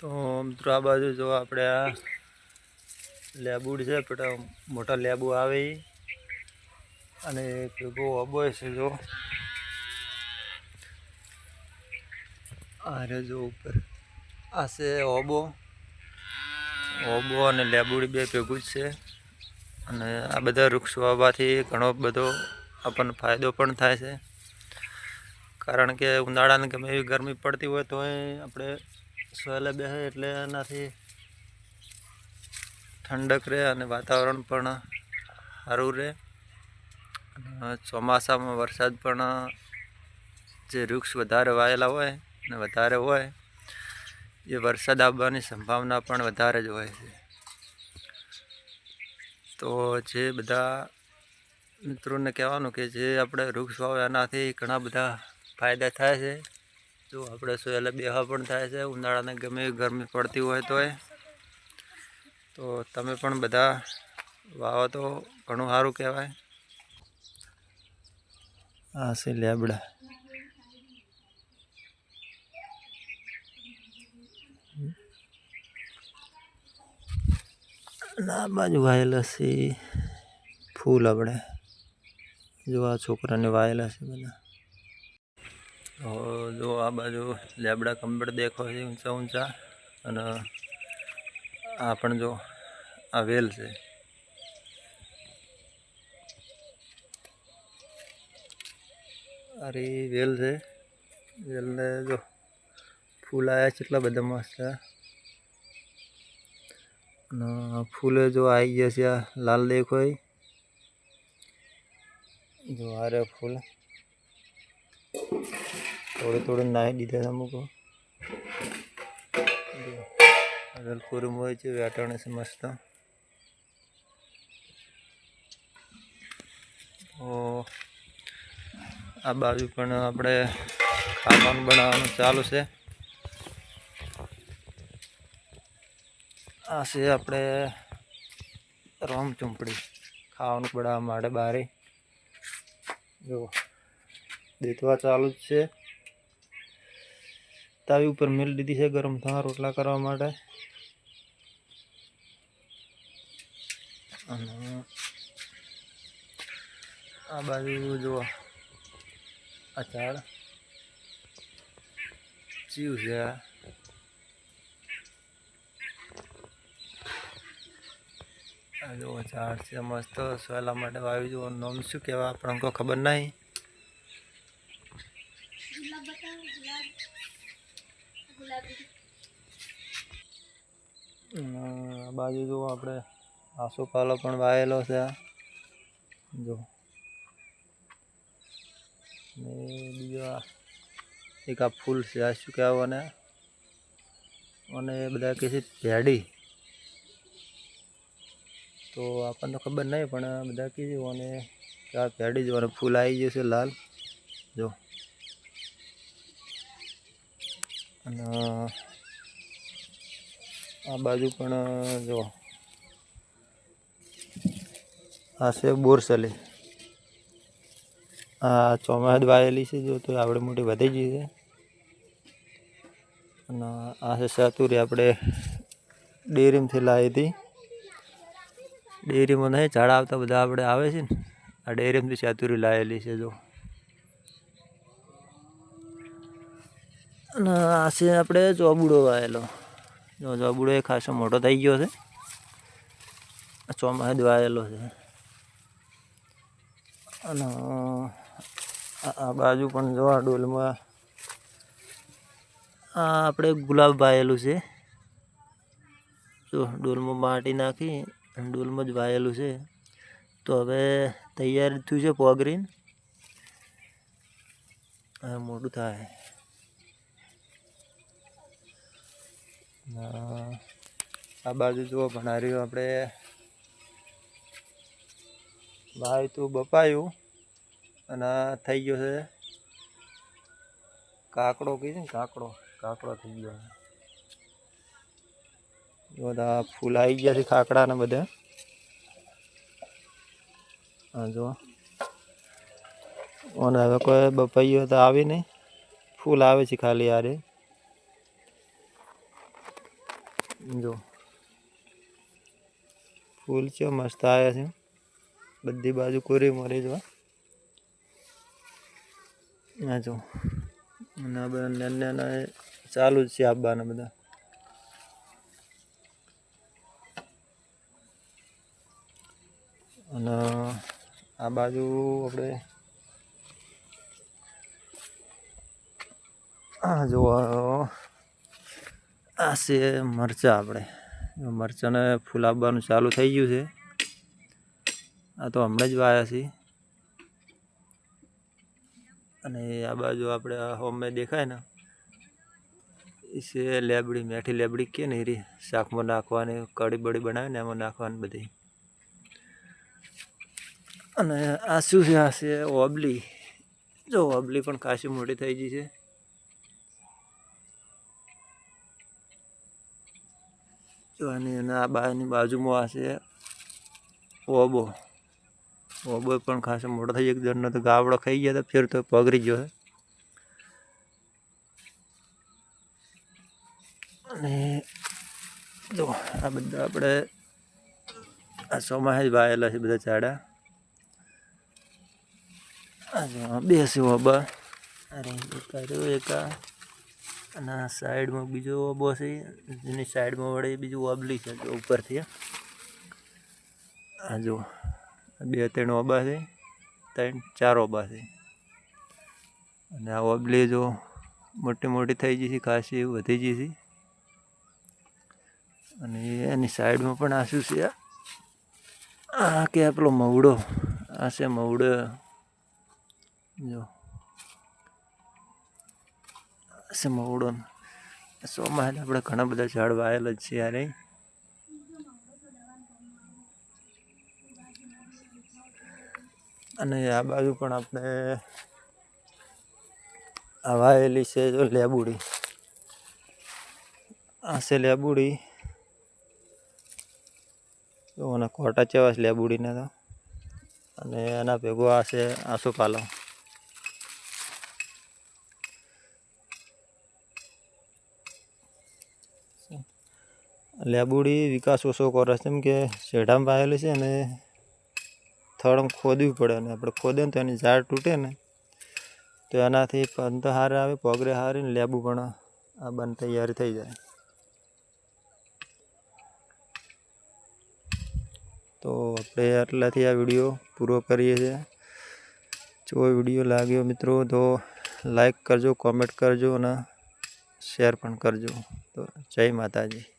તો મિત્રો આ બાજુ જો આપણે આ લેબુડ છે પેટા મોટા લેબુ આવે. અને ભેગો અબોય છે જો. આ રે જો ઉપર. આ છે ઓબો ઓબો અને લેબુડી બે ભેગું જ છે. અને આ બધા વૃક્ષ વાવવાથી ઘણો બધો આપણને ફાયદો પણ થાય છે. કારણ કે ઉનાળાને ગમે એવી ગરમી પડતી હોય તો આપણે સોયલે બેસે એટલે એનાથી ઠંડક રહે અને વાતાવરણ પણ સારું રહે. ચોમાસામાં વરસાદ પણ જે વૃક્ષ વધારે વાયેલા હોય ને વધારે હોય, એ વરસાદ આવવાની સંભાવના પણ વધારે જ હોય છે. તો જે બધા મિત્રોને કહેવાનું કે જે આપણે વૃક્ષ વાવે એનાથી ઘણા બધા ફાયદા થાય છે. જો આપણે સોયલે બેહવા પણ થાય છે, ઉનાળાને ગમે ગરમી પડતી હોય તોય. તો તમે પણ બધા વાવો તો ઘણું સારું કહેવાય. આ છે લેબડા. આ બાજુ વાયેલા છે ફૂલ આપણે. જો આ છોકરાને વાયેલા છે બધા. જો આ બાજુ લેબડા કંબળ દેખો છે ઊંચા ઊંચા. અને આ પણ જો આ વેલ છે. અરે વેલ છે. વેલને જો ફૂલ આવ્યા છે એટલા બધા મસ્ત અને ફૂલે જો આવી ગયા છે, આ લાલ દેખોય. જો આ ફૂલ. થોડું થોડું નાહી દીધા છે અમુક. વેલપુરી હોય છે, વેટાણે છે મસ્ત. આ બાજુ પણ આપણે ખાવાનું બનાવવાનું ચાલુ છે. આ છે આપણે રોમ ચૂંપડી ખાવાનું બનાવવા માટે બારે. જો, દેતવા ચાલુ જ છે. તાવી ઉપર મેળ દીધી છે ગરમ થવા રોટલા કરવા માટે. અને આ બાજુ જુઓ, આ ઝાડ જીવ છે. આ આ જુઓ, ઝાડ છે મસ્ત. સોયલા માટે વાવી જુઓ. નામ શું કહેવાય આપણને ખબર નહીં આ બાજુ જો આપણે આસોપાલો પણ વાયેલો છે. જો. ને બીજો એક આ ફૂલ છે, આ શું કહેવું અને અને બધા કહે છે ભેડી. તો આપણને ખબર નહીં, પણ બધા કહે છે અને આ ભેડી જો ફૂલ આવી ગયું છે લાલ. જો. અને આ બાજુ પણ જો. આ છે બોરસલી. આ ચોમાદ વાયેલી છે, જો તો આપણે મોટી વધી ગઈ છે. અને આ છે સાતુરી, આપણે ડેરીમાંથી લાવી હતી. ડેરીમાં નહીં, ઝાડ આવતા બધા આપણે આવે છે ને, આ ડેરીમાંથી સાતુરી લાવેલી છે, જો. અને આ છે આપણે ચોબુડો વાયેલો. જો જબુડો એ ખાસો મોટો થઈ ગયો છે. ચોમાસે વાયેલો છે. અને આ બાજુ પણ જો, આ ડોલમાં, આ આપણે ગુલાબ વાયેલું છે. જો, ડોલમાં માટી નાખી ડોલમાં જ વાયેલું છે. તો હવે તૈયાર થયું છે પોગરીન. હવે મોટું થાય. આ બાજુ જુઓ, ભણાર્યું આપણે. ભાઈ તું બપાયું અને થઈ ગયો છે કાકડો કીધું ને કાકડો? કાકડો થઈ ગયો છે. બધા ફૂલ આવી ગયા છે કાકડા ને બધા. હા જુઓ. અને હવે કોઈ બપાઈઓ તો આવી નહીં. ફૂલ આવે છે ખાલી આરે જો. ફૂલ છે, મસ્ત આવ્યા છે. બધી બાજુ કોરી મરી જવા આ જો. અને આ બધા નાના નાના ચાલુ જ છે આબાના બધા. અને આ બાજુ આપણે આ જો આ છે મરચાં આપણે. મરચાંને ફૂલ આપવાનું ચાલુ થઈ ગયું છે. આ તો હમણાં જ વાયા છે. અને આ બાજુ આપણે હોમે દેખાય ને? એ છે લેબડી, મેઠી લેબડી કે ને એ શાકમાં નાખવાની કડી બડી બનાવે ને એમાં નાખવાની બધી. અને આ શું છે? આ છે ઓબલી. જો ઓબલી પણ કાશી મોટી થઈ ગઈ છે. જો અને આ બાની બાજુમાં આ છે ઓબો. ઓબો પણ ખાસો મોટો થઈ ગયો. દરનો તો ગાવડો ખાઈ ગયા તો ફેર તો પગરી ગયો. અને જો, આ બધા આપણે આ સોમાં જ વાયેલા છે બધા ઝાડા. બે છે ઓબા. અરે એક આ. અને સાઈડમાં બીજો ઓબો છે જેની સાઈડમાં વળી બીજું ઓબલી છે, જો ઉપરથી. આ જો બે ત્રણ ઓબા છે, ત્રણ, ચાર ઓબા છે. અને આ ઓબલી જો મોટી મોટી થઈ ગઈ છે, ખાસી વધી ગઈ અને એની સાઈડમાં પણ આ શું છે, આ. કે પેલો મવડો, આ છે મવડો. જો. છે મવડો સોમાં આપણે ઘણા બધા ઝાડ વાયેલા જ છે યારે અને આ બાજુ પણ આપણે વાયેલી છે જો લેબુડી. આ છે લેબુડી. અને કોટા ચેવા છે લેબુડીના તો. અને એના ભેગો આ છે આસુ લેબુડી વિકાસ ઓછો કરે છે? કેમ કે શેઢામાં વાયેલી છે અને થડ ખોદવી પડે અને આપણે ખોદે ને તો એની ઝાડ તૂટે ને. તો એનાથી પંત હારે આવે, પગરે હારે ને લેબુ પણ આ બંધ તૈયાર થઈ જાય. તો આપણે આટલાથી આ વીડિયો પૂરો કરીએ છીએ. જો વીડિયો લાગ્યો મિત્રો તો લાઈક કરજો, કોમેન્ટ કરજો અને શેર પણ કરજો. તો જય માતાજી.